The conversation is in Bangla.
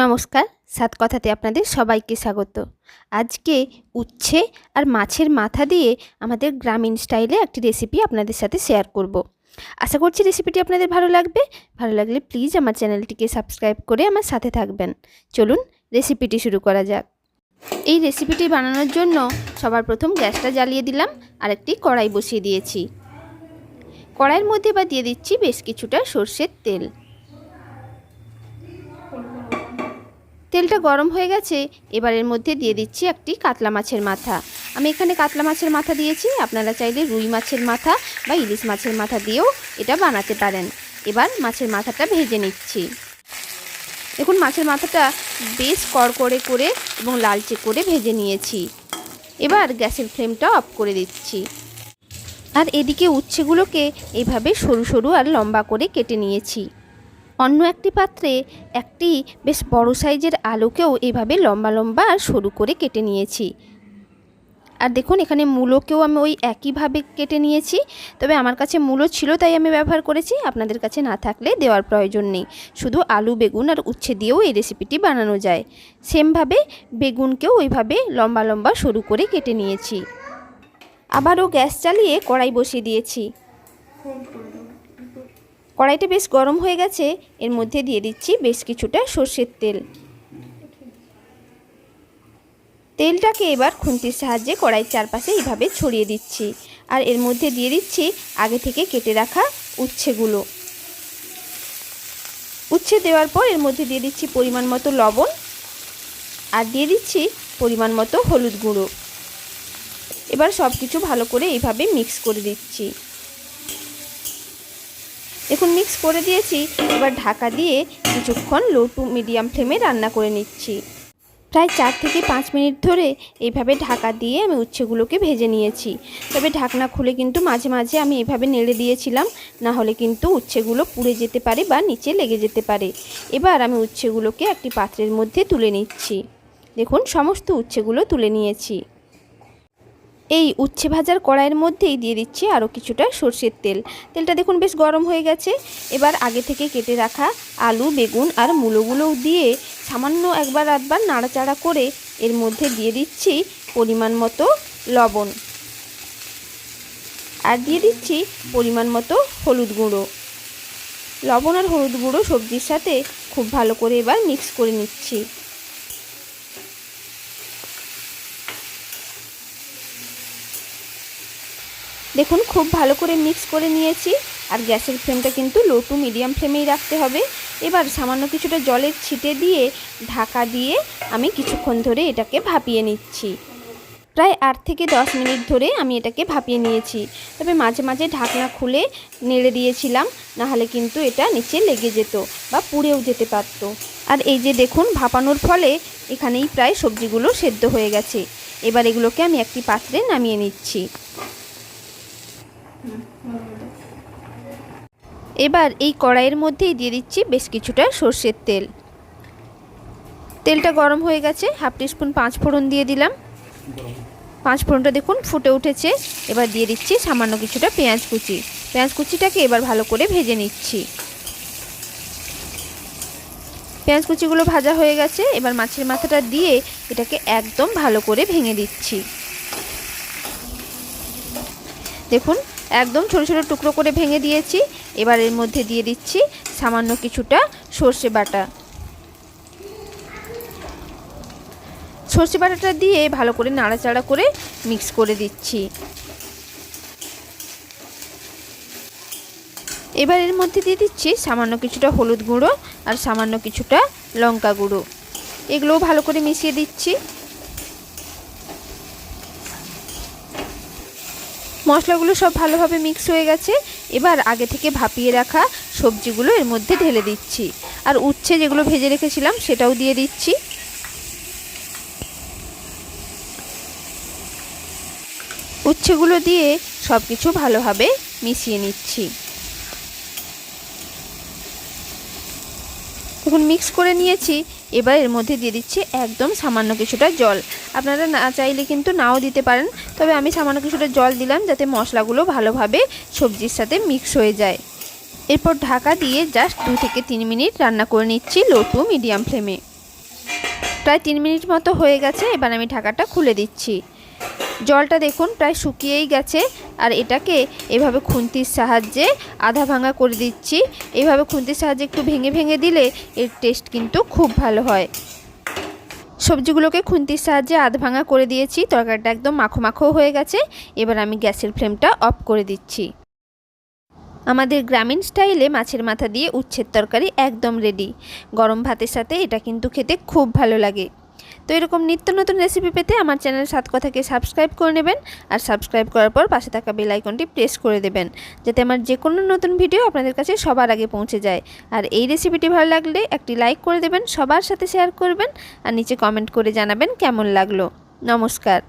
নমস্কার, সাত কথাতে আপনাদের সবাইকে স্বাগত। আজকে উচ্ছে আর মাছের মাথা দিয়ে আমাদের গ্রামীণ স্টাইলে একটি রেসিপি আপনাদের সাথে শেয়ার করব। আশা করছি রেসিপিটি আপনাদের ভালো লাগবে। ভালো লাগলে প্লিজ আমার চ্যানেলটিকে সাবস্ক্রাইব করে আমার সাথে থাকবেন। চলুন রেসিপিটি শুরু করা যাক। এই রেসিপিটি বানানোর জন্য সবার প্রথম গ্যাসটা জ্বালিয়ে দিলাম আর একটি কড়াই বসিয়ে দিয়েছি। কড়াইয়ের মধ্যে বা দিয়ে দিচ্ছি বেশ কিছুটা সর্ষের তেল। তেলটা গরম হয়ে গেছে, এবার এর মধ্যে দিয়ে দিচ্ছি একটি কাতলা মাছের মাথা। আমি এখানে কাতলা মাছের মাথা দিয়েছি, আপনারা চাইলে রুই মাছের মাথা বা ইলিশ মাছের মাথা দিয়েও এটা বানাতে পারেন। এবার মাছের মাথাটা ভেজে নিচ্ছি। দেখুন, মাছের মাথাটা বেশ কড়কড়ে করে এবং লালচে করে ভেজে নিয়েছি। এবার গ্যাসের ফ্লেমটা অফ করে দিচ্ছি। আর এদিকে উচ্ছেগুলোকে এইভাবে সরু সরু আর লম্বা করে কেটে নিয়েছি। অন্য একটি পাত্রে একটি বেশ বড় সাইজের আলুকেও এভাবে লম্বা লম্বা সরু করে কেটে নিয়েছি। আর দেখুন, এখানে মূলোকেও আমি ওই একইভাবে কেটে নিয়েছি। তবে আমার কাছে মূলো ছিল, তাই আমি ব্যবহার করেছি। আপনাদের কাছে না থাকলে দেওয়ার প্রয়োজন নেই। শুধু আলু, বেগুন আর উচ্ছে দিয়েও এই রেসিপিটি বানানো যায়। সেমভাবে বেগুনকেও ওইভাবে লম্বা লম্বা সরু করে কেটে নিয়েছি। আবারও গ্যাস চালিয়ে কড়াই বসিয়ে দিয়েছি। কড়াইটা বেশ গরম হয়ে গেছে। এর মধ্যে দিয়ে দিচ্ছি বেশ কিছুটা সর্ষের তেল। তেলটাকে এবার খুন্তির সাহায্যে কড়াইয়ের চারপাশে এইভাবে ছড়িয়ে দিচ্ছি। আর এর মধ্যে দিয়ে দিচ্ছি আগে থেকে কেটে রাখা উচ্ছেগুলো। উচ্ছে দেওয়ার পর এর মধ্যে দিয়ে দিচ্ছি পরিমাণ মতো লবণ। আর দিয়ে দিচ্ছি পরিমাণ মতো হলুদ গুঁড়ো। এবার সব কিছু ভালো করে এইভাবে মিক্স করে দিচ্ছি। দেখুন মিক্স করে দিয়েছি, এবার ঢাকা দিয়ে কিছুক্ষণ লো টু মিডিয়াম ফ্লেমে রান্না করে নিচ্ছি। প্রায় চার থেকে পাঁচ মিনিট ধরে এইভাবে ঢাকা দিয়ে আমি উচ্ছেগুলোকে ভেজে নিয়েছি। তবে ঢাকনা খুলে কিন্তু মাঝে মাঝে আমি এভাবে নেড়ে দিয়েছিলাম, না হলে কিন্তু উচ্ছেগুলো পুড়ে যেতে পারে বা নিচে লেগে যেতে পারে। এবার আমি উচ্ছেগুলোকে একটি পাত্রের মধ্যে তুলে নিচ্ছি। দেখুন, সমস্ত উচ্ছেগুলো তুলে নিয়েছি। এই উচ্ছে ভাজার কড়াইয়ের মধ্যেই দিয়ে দিচ্ছি আরও কিছুটা সর্ষের তেল। তেলটা দেখুন বেশ গরম হয়ে গেছে। এবার আগে থেকে কেটে রাখা আলু, বেগুন আর মূলোগুলোও দিয়ে সামান্য একবার আধবার নাড়াচাড়া করে এর মধ্যে দিয়ে দিচ্ছি পরিমাণ মতো লবণ। আর দিয়ে দিচ্ছি পরিমাণ মতো হলুদ গুঁড়ো। লবণ আর হলুদ গুঁড়ো সবজির সাথে খুব ভালো করে এবার মিক্স করে নিচ্ছি। দেখুন, খুব ভালো করে মিক্স করে নিয়েছি। আর গ্যাসের ফ্লেমটা কিন্তু লো টু মিডিয়াম ফ্লেমেই রাখতে হবে। এবার সামান্য কিছুটা জলের ছিটে দিয়ে ঢাকা দিয়ে আমি কিছুক্ষণ ধরে এটাকে ভাপিয়ে নিচ্ছি। প্রায় আট থেকে দশ মিনিট ধরে আমি এটাকে ভাপিয়ে নিয়েছি। তবে মাঝে মাঝে ঢাকনা খুলে নেড়ে দিয়েছিলাম নাহলে কিন্তু এটা নিচে লেগে যেত বা পুড়েও যেতে পারতো। আর এই যে দেখুন, ভাপানোর ফলে এখানেই প্রায় সবজিগুলো সেদ্ধ হয়ে গেছে। এবার এগুলোকে আমি একটি পাত্রে নামিয়ে নিচ্ছি। এবার এই কড়াইয়ের মধ্যেই দিয়ে দিচ্ছি বেশ কিছুটা সর্ষের তেল। তেলটা গরম হয়ে গেছে, হাফ টিস্পুন পাঁচ ফোড়ন দিয়ে দিলাম। পাঁচ ফোড়নটা দেখুন ফুটে উঠেছে, এবার দিয়ে দিচ্ছি সামান্য কিছুটা পেঁয়াজ কুচি। পেঁয়াজ কুচিটাকে এবার ভালো করে ভেজে নিচ্ছি। পেঁয়াজ কুচিগুলো ভাজা হয়ে গেছে, এবার মাছের মাথাটা দিয়ে এটাকে একদম ভালো করে ভেঙে দিচ্ছি। দেখুন, একদম ছোটো ছোটো টুকরো করে ভেঙে দিয়েছি। এবার এর মধ্যে দিয়ে দিচ্ছি সামান্য কিছুটা সর্ষে বাটা। সর্ষে বাটাটা দিয়ে ভালো করে নাড়াচাড়া করে মিক্স করে দিচ্ছি। এবার এর মধ্যে দিয়ে দিচ্ছি সামান্য কিছুটা হলুদ গুঁড়ো আর সামান্য কিছুটা লঙ্কা গুঁড়ো। এগুলোও ভালো করে মিশিয়ে দিচ্ছি। মশলাগুলো সব ভালোভাবে মিক্স হয়ে গেছে। এবার আগে থেকে ভাপিয়ে রাখা সবজিগুলো এর মধ্যে ঢেলে দিচ্ছি। আর উচ্ছে যেগুলো ভেজে রেখেছিলাম সেটাও দিয়ে দিচ্ছি। উচ্ছেগুলো দিয়ে সব কিছু ভালোভাবে মিশিয়ে নিচ্ছি। দেখুন মিক্স করে নিয়েছি। এবার এর মধ্যে দিয়ে দিচ্ছি একদম সামান্য কিছুটা জল। আপনারা না চাইলে কিন্তু নাও দিতে পারেন। তবে আমি সামান্য কিছুটা জল দিলাম যাতে মশলাগুলো ভালোভাবে সবজির সাথে মিক্স হয়ে যায়। এরপর ঢাকা দিয়ে জাস্ট দু থেকে তিন মিনিট রান্না করে নিচ্ছি লো টু মিডিয়াম ফ্লেমে প্রায় তিন মিনিট মতো হয়ে গেছে। এবার আমি ঢাকাটা খুলে দিচ্ছি। জলটা দেখুন, প্রায় শুকিয়েই গেছে। আর এটাকে এভাবে খুন্তির সাহায্যে আধা ভাঙা করে দিচ্ছি। এভাবে খুন্তির সাহায্যে একটু ভেঙে ভেঙে দিলে এর টেস্ট কিন্তু খুব ভালো হয়। সবজিগুলোকে খুন্তির সাহায্যে আধ ভাঙা করে দিয়েছি। তরকারিটা একদম মাখো মাখো হয়ে গেছে। এবার আমি গ্যাসের ফ্লেমটা অফ করে দিচ্ছি। আমাদের গ্রামীণ স্টাইলে মাছের মাথা দিয়ে উচ্ছের তরকারি একদম রেডি গরম ভাতের সাথে এটা কিন্তু খেতে খুব ভালো লাগে। তো এরকম নিত্য নতুন রেসিপি পেতে আমার চ্যানেল সাত কথাকে সাবস্ক্রাইব করে নেবেন আর সাবস্ক্রাইব করার পর পাশে থাকা বেল আইকনটি প্রেস করে দেবেন, যাতে আমার যে কোনো নতুন ভিডিও আপনাদের কাছে সবার আগে পৌঁছে যায়। আর এই রেসিপিটি ভালো লাগলে একটি লাইক করে দেবেন, সবার সাথে শেয়ার করবেন আর নিচে কমেন্ট করে জানাবেন কেমন লাগল। নমস্কার।